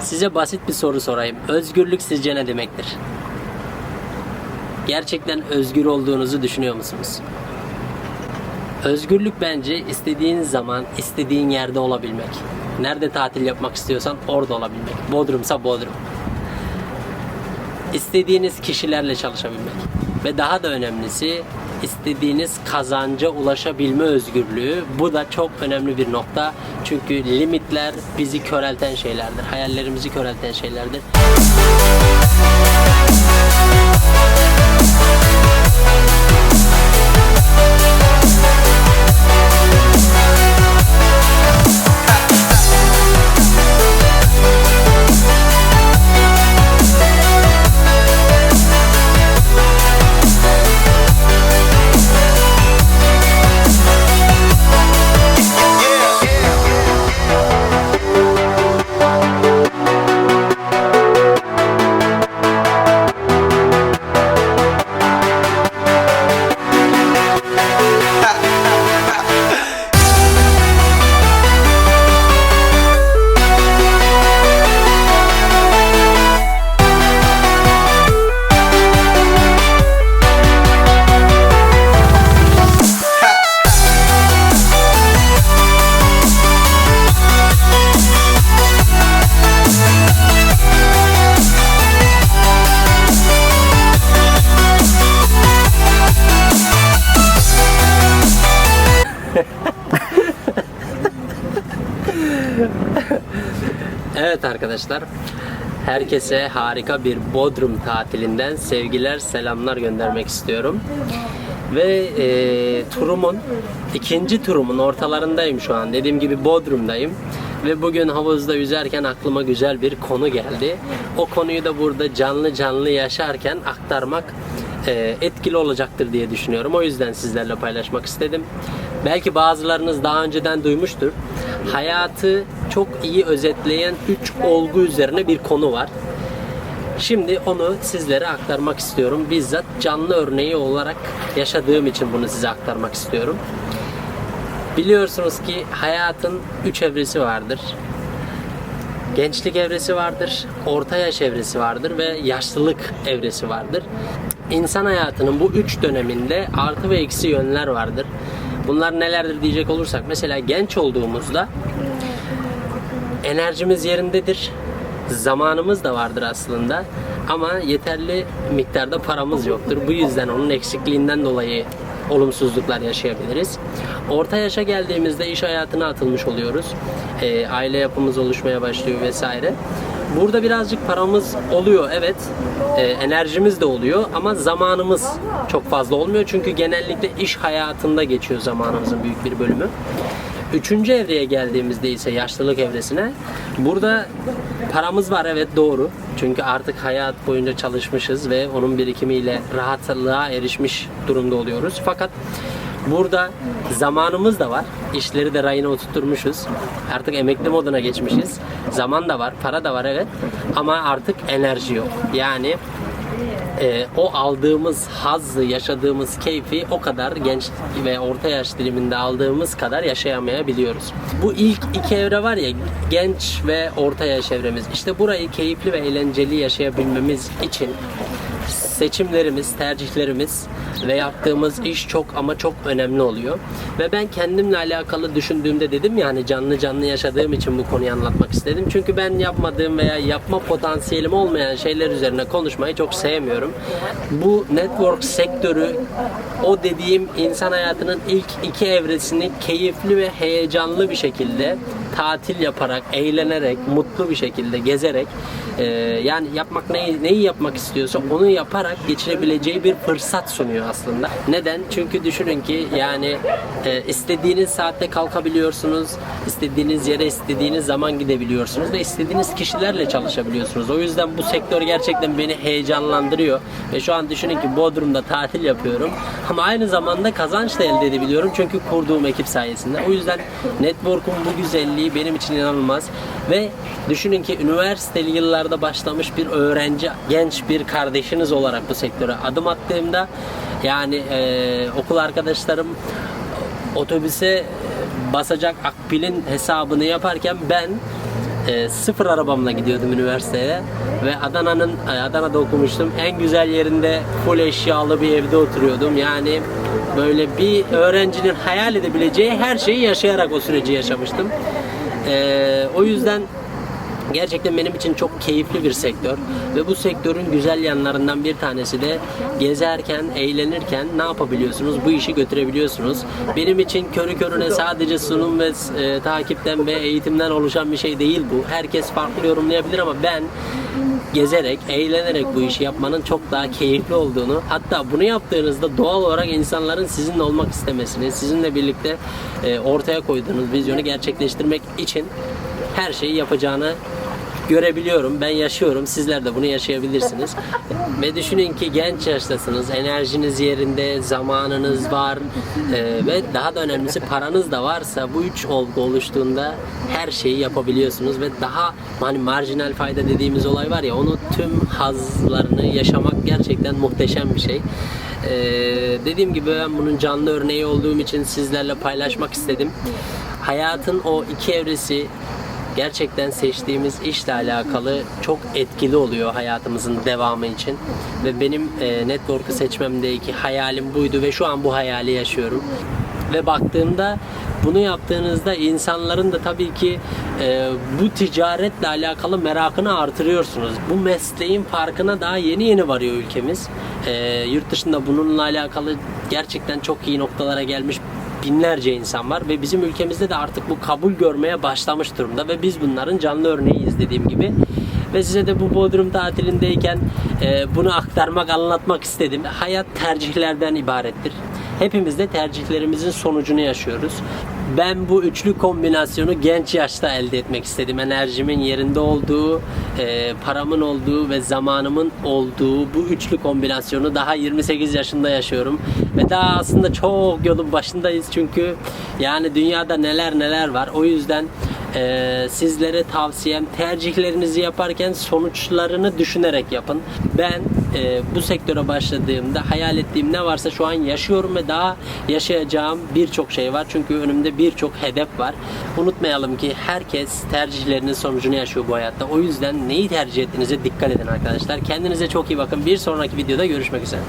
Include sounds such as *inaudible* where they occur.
Size basit bir soru sorayım. Özgürlük sizce ne demektir? Gerçekten özgür olduğunuzu düşünüyor musunuz? Özgürlük bence istediğin zaman, istediğin yerde olabilmek. Nerede tatil yapmak istiyorsan orada olabilmek. Bodrumsa Bodrum. İstediğiniz kişilerle çalışabilmek. Ve daha da önemlisi istediğiniz kazanca ulaşabilme özgürlüğü. Bu da çok önemli bir nokta. Çünkü limitler bizi körelten şeylerdir. Hayallerimizi körelten şeylerdir. *laughs* Evet arkadaşlar. Herkese harika bir Bodrum tatilinden sevgiler, selamlar göndermek istiyorum. Ve e, turumun, ikinci turumun ortalarındayım şu an. Dediğim gibi Bodrum'dayım. Ve bugün havuzda yüzerken aklıma güzel bir konu geldi. O konuyu da burada canlı canlı yaşarken aktarmak etkili olacaktır diye düşünüyorum. O yüzden sizlerle paylaşmak istedim. Belki bazılarınız daha önceden duymuştur. Hayatı çok iyi özetleyen 3 olgu üzerine bir konu var. Şimdi onu sizlere aktarmak istiyorum. Bizzat canlı örneği olarak yaşadığım için bunu size aktarmak istiyorum. Biliyorsunuz ki hayatın 3 evresi vardır. Gençlik evresi vardır, orta yaş evresi vardır ve yaşlılık evresi vardır. İnsan hayatının bu üç döneminde artı ve eksi yönler vardır. Bunlar nelerdir diyecek olursak mesela genç olduğumuzda enerjimiz yerindedir. Zamanımız da vardır aslında. Ama yeterli miktarda paramız yoktur. Bu yüzden onun eksikliğinden dolayı olumsuzluklar yaşayabiliriz. Orta yaşa geldiğimizde iş hayatına atılmış oluyoruz. Ee, aile yapımız oluşmaya başlıyor vesaire. Burada birazcık paramız oluyor evet. Ee, enerjimiz de oluyor ama zamanımız çok fazla olmuyor. Çünkü genellikle iş hayatında geçiyor zamanımızın büyük bir bölümü. Üçüncü evreye geldiğimizde ise yaşlılık evresine burada paramız var evet doğru. Çünkü artık hayat boyunca çalışmışız ve onun birikimiyle rahatlığa erişmiş durumda oluyoruz. Fakat burada zamanımız da var. İşleri de rayına oturtmuşuz. Artık emekli moduna geçmişiz. Zaman da var, para da var evet. Ama artık enerji yok. Yani e, o aldığımız hazzı, yaşadığımız keyfi o kadar genç ve orta yaş diliminde aldığımız kadar yaşayamayabiliyoruz. Bu ilk iki evre var ya genç ve orta yaş evremiz. İşte burayı keyifli ve eğlenceli yaşayabilmemiz için seçimlerimiz, tercihlerimiz ve yaptığımız iş çok ama çok önemli oluyor. Ve ben kendimle alakalı düşündüğümde dedim ya hani canlı canlı yaşadığım için bu konuyu anlatmak istedim. Çünkü ben yapmadığım veya yapma potansiyelim olmayan şeyler üzerine konuşmayı çok sevmiyorum. Bu network sektörü o dediğim insan hayatının ilk iki evresini keyifli ve heyecanlı bir şekilde tatil yaparak, eğlenerek, mutlu bir şekilde gezerek e, yani yapmak neyi, neyi yapmak istiyorsa onu yaparak geçirebileceği bir fırsat sunuyor aslında. Neden? Çünkü düşünün ki yani e, istediğiniz saatte kalkabiliyorsunuz, istediğiniz yere istediğiniz zaman gidebiliyorsunuz ve istediğiniz kişilerle çalışabiliyorsunuz. O yüzden bu sektör gerçekten beni heyecanlandırıyor ve şu an düşünün ki Bodrum'da tatil yapıyorum ama aynı zamanda kazanç da elde edebiliyorum çünkü kurduğum ekip sayesinde. O yüzden network'un bu güzelliği benim için inanılmaz ve düşünün ki üniversiteli yıllarda başlamış bir öğrenci, genç bir kardeşiniz olarak bu sektöre adım attığımda yani e, okul arkadaşlarım otobüse basacak akbilin hesabını yaparken ben e, sıfır arabamla gidiyordum üniversiteye ve Adana'nın e, Adana'da okumuştum. En güzel yerinde full eşyalı bir evde oturuyordum. Yani böyle bir öğrencinin hayal edebileceği her şeyi yaşayarak o süreci yaşamıştım. E, o yüzden Gerçekten benim için çok keyifli bir sektör ve bu sektörün güzel yanlarından bir tanesi de gezerken, eğlenirken ne yapabiliyorsunuz? Bu işi götürebiliyorsunuz. Benim için körü körüne sadece sunum ve e, takipten ve eğitimden oluşan bir şey değil bu. Herkes farklı yorumlayabilir ama ben gezerek, eğlenerek bu işi yapmanın çok daha keyifli olduğunu, hatta bunu yaptığınızda doğal olarak insanların sizinle olmak istemesini, sizinle birlikte e, ortaya koyduğunuz vizyonu gerçekleştirmek için her şeyi yapacağını görebiliyorum. Ben yaşıyorum. Sizler de bunu yaşayabilirsiniz. *laughs* ve düşünün ki genç yaştasınız. Enerjiniz yerinde, zamanınız var e, ve daha da önemlisi paranız da varsa bu üç olgu oluştuğunda her şeyi yapabiliyorsunuz ve daha hani marjinal fayda dediğimiz olay var ya onu tüm hazlarını yaşamak gerçekten muhteşem bir şey. Ee, dediğim gibi ben bunun canlı örneği olduğum için sizlerle paylaşmak istedim. Hayatın o iki evresi gerçekten seçtiğimiz işle alakalı çok etkili oluyor hayatımızın devamı için. Ve benim e, network'ı seçmemdeki hayalim buydu ve şu an bu hayali yaşıyorum. Ve baktığımda bunu yaptığınızda insanların da tabii ki e, bu ticaretle alakalı merakını artırıyorsunuz. Bu mesleğin farkına daha yeni yeni varıyor ülkemiz. E, yurt dışında bununla alakalı gerçekten çok iyi noktalara gelmiş binlerce insan var ve bizim ülkemizde de artık bu kabul görmeye başlamış durumda ve biz bunların canlı örneğiyiz dediğim gibi. Ve size de bu Bodrum tatilindeyken e, bunu aktarmak, anlatmak istedim. Hayat tercihlerden ibarettir. Hepimiz de tercihlerimizin sonucunu yaşıyoruz. Ben bu üçlü kombinasyonu genç yaşta elde etmek istedim. Enerjimin yerinde olduğu, e, paramın olduğu ve zamanımın olduğu bu üçlü kombinasyonu daha 28 yaşında yaşıyorum. Ve daha aslında çok yolun başındayız çünkü yani dünyada neler neler var. O yüzden e, sizlere tavsiyem tercihlerinizi yaparken sonuçlarını düşünerek yapın. Ben e, bu sektöre başladığımda hayal ettiğim ne varsa şu an yaşıyorum ve daha yaşayacağım birçok şey var. Çünkü önümde birçok hedef var. Unutmayalım ki herkes tercihlerinin sonucunu yaşıyor bu hayatta. O yüzden neyi tercih ettiğinize dikkat edin arkadaşlar. Kendinize çok iyi bakın. Bir sonraki videoda görüşmek üzere.